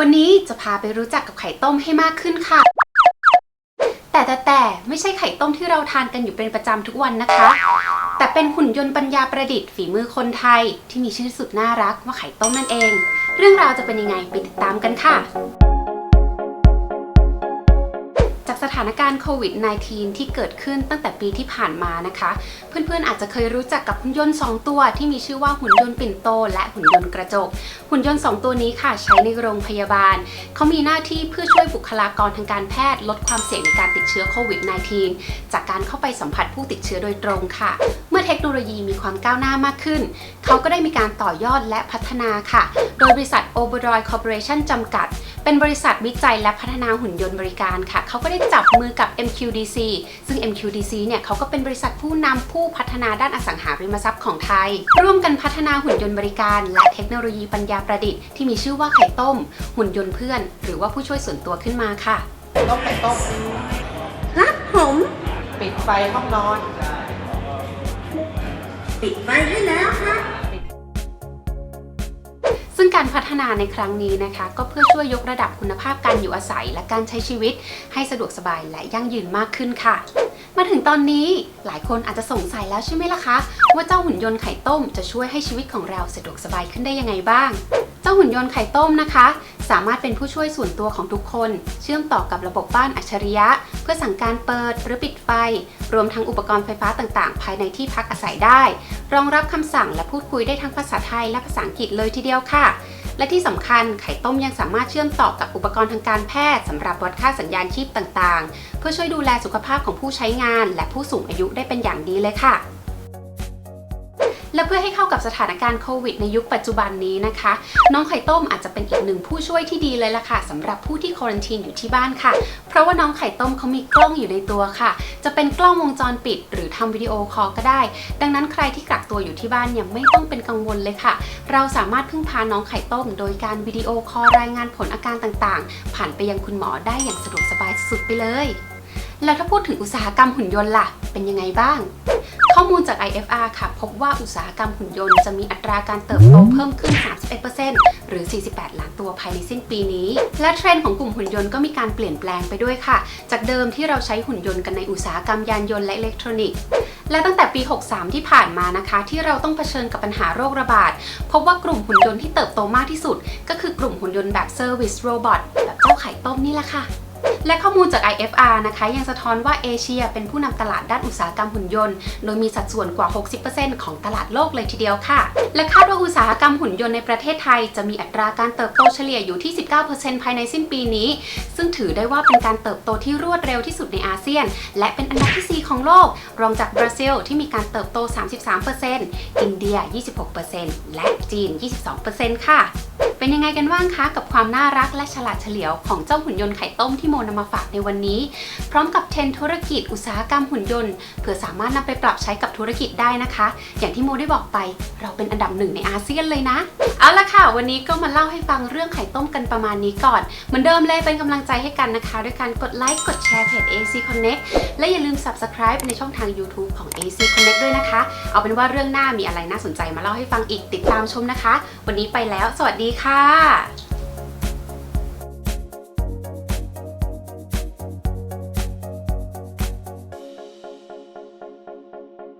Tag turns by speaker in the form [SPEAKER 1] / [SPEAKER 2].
[SPEAKER 1] วันนี้จะพาไปรู้จักกับไข่ต้มให้มากขึ้นค่ะ แต่แต่แต่ไม่ใช่ไข่ต้มที่เราทานกันอยู่เป็นประจำทุกวันนะคะ แต่เป็นหุ่นยนต์ปัญญาประดิษฐ์ฝีมือคนไทย ที่มีชื่อสุดน่ารักว่าไข่ต้มนั่นเอง เรื่องราวจะเป็นยังไงไปติดตามกันค่ะ ถานการณ์โควิด -19 ที่เกิดขึ้นตั้งแต่ปีที่ผ่านมานะคะ เพื่อนๆอาจจะเคยรู้จักกับหุ่นยนต์ 2 ตัวที่มีชื่อว่าหุ่นยนต์ปิ่นโต และหุ่นยนต์กระจก หุ่นยนต์ 2 ตัวนี้ค่ะใช้ในโรงพยาบาล เขามีหน้าที่เพื่อช่วยบุคลากรทางการแพทย์ ลดความเสี่ยงในการติดเชื้อโควิด -19 จากการเข้าไปสัมผัสผู้ติดเชื้อโดยตรงค่ะ มื่อเทคโนโลยีมีความก้าวหน้ามากขึ้น เขาก็ได้มีการต่อยอดและพัฒนาค่ะ โดยบริษัท o b e r o y Corporation จำกัด เป็นบริษัทวิจัยและพัฒนาหุ่นยนต์บริการค่ะ เขาก็ได้จับมือกับ MQDC ซึ่ง MQDC เนี่ยเขาก็เป็นบริษัทผู้นำผู้พัฒนาด้านอสังหาริมทรัพย์ของไทย ร่วมกันพัฒนาหุ่นยนต์บริการ และเทคโนโลยีปัญญาประดิษฐ์ที่มีชื่อว่าไข่ต้ม หุ่นยนต์เพื่อน หรือว่าผู้ช่วยส่วนตัวขึ้นมาค่ะ
[SPEAKER 2] ต้มไข่ต้ม
[SPEAKER 3] ครับผม
[SPEAKER 2] ปิดไฟห้องนอน
[SPEAKER 3] ปิดไฟให้แล้วครับ
[SPEAKER 1] ซึ่งการพัฒนาในครั้งนี้นะคะ ก็เพื่อช่วยยกระดับคุณภาพการอยู่อาศัยและการใช้ชีวิต ให้สะดวกสบายและยั่งยืนมากขึ้นค่ะ มาถึงตอนนี้หลายคนอาจจะสงสัยแล้วใช่ไหมล่ะคะ ว่าเจ้าหุ่นยนต์ไข่ต้มจะช่วยให้ชีวิตของเราสะดวกสบายขึ้นได้ยังไงบ้าง เจ้าหุ่นยนต์ไข่ต้มนะคะ สามารถเป็นผู้ช่วยส่วนตัวของทุกคน เชื่อมต่อกับระบบบ้านอัจฉริยะ พื่อสั่งการเปิดหรือปิดไฟ รวมทั้งอุปกรณ์ไฟฟ้าต่างๆ ภายในที่พักอาศัยได้ รองรับคำสั่งและพูดคุยได้ทั้งภาษาไทยและภาษาอังกฤษเลยทีเดียวค่ะ และที่สำคัญไข่ต้มยังสามารถเชื่อมต่อกับอุปกรณ์ทางการแพทย์สำหรับวัดค่าสัญญาณชีพต่างๆ เพื่อช่วยดูแลสุขภาพของผู้ใช้งาน และผู้สูงอายุได้เป็นอย่างดีเลยค่ะ และเพื่อให้เข้ากับสถานการณ์โควิดในยุคปัจจุบันนี้นะคะ น้องไข่ต้มอาจจะเป็นอีกหนึ่งผู้ช่วยที่ดีเลยล่ะค่ะสำหรับผู้ที่ควอรันทีนอยู่ที่บ้านค่ะ เพราะว่าน้องไข่ต้มเขามีกล้องอยู่ในตัวค่ะ จะเป็นกล้องวงจรปิด หรือทำวิดีโอคอลก็ได้ ดังนั้นใครที่กักตัวอยู่ที่บ้านยังไม่ต้องเป็นกังวลเลยค่ะ เราสามารถพึ่งพาน้องไข่ต้ม โดยการวิดีโอคอลรายงานผลอาการต่างๆ ผ่านไปยังคุณหมอได้อย่างสะดวกสบายสุดไปเลย แล้วถ้าพูดถึงอุตสาหกรรมหุ่นยนต์ล่ะ เป็นยังไงบ้าง ข้อมูลจาก IFR ค่ะ พบว่าอุตสาหกรรมหุ่นยนต์จะมีอัตราการเติบโตเพิ่มขึ้น 31%หรือ 48 ล้านตัวภายในสิ้นปีนี้ และเทรนด์ของกลุ่มหุ่นยนต์ก็มีการเปลี่ยนแปลงไปด้วยค่ะ จากเดิมที่เราใช้หุ่นยนต์กันในอุตสาหกรรมยานยนต์และอิเล็กทรอนิกส์และตั้งแต่ปี 63 ที่ผ่านมานะคะ ที่เราต้องเผชิญกับปัญหาโรคระบาด พบว่ากลุ่มหุ่นยนต์ที่เติบโตมากที่สุด ก็คือกลุ่มหุ่นยนต์แบบ Service Robot แบบเจ้าไข่ต้มนี่แหละค่ะ และข้อมูลจาก IFR นะคะยังสะท้อนว่าเอเชียเป็นผู้นำตลาดด้านอุตสาหกรรมหุ่นยนต์ โดยมีสัดส่วนกว่า 60%ของตลาดโลกเลยทีเดียวค่ะ และคาดว่าอุตสาหกรรมหุ่นยนต์ในประเทศไทย จะมีอัตราการเติบโตเฉลี่ยอยู่ที่ 19%ภายในสิ้นปีนี้ ซึ่งถือได้ว่าเป็นการเติบโตที่รวดเร็วที่สุดในอาเซียน และเป็นอันดับที่ 4 ของโลก รองจากบราซิลที่มีการเติบโต 33%อินเดีย 26%และจีน 22%ค่ะ เป็นยังไงกันบ้างคะกับความน่ารักและฉลาดเฉลียวของเจ้าหุ่นยนต์ไข่ต้มที่โมนำมาฝากในวันนี้ พร้อมกับเทรนธุรกิจอุตสาหกรรมหุ่นยนต์เพื่อสามารถนำไปปรับใช้กับธุรกิจได้นะคะ อย่างที่โมได้บอกไป เราเป็นอันดับหนึ่งในอาเซียนเลยนะ เอาละค่ะ วันนี้ก็มาเล่าให้ฟังเรื่องไข่ต้มกันประมาณนี้ก่อน เหมือนเดิมเลยเป็นกำลังใจให้กันนะคะ ด้วยการกดไลค์กดแชร์เพจ AC Connect และอย่าลืม subscribe ในช่องทาง YouTube ของ AC Connect ด้วยนะคะ เอาเป็นว่าเรื่องหน้ามีอะไรน่าสนใจมาเล่าให้ฟังอีกติดตามชมนะคะ วันนี้ไปแล้ว สวัสดีค่ะค่ะ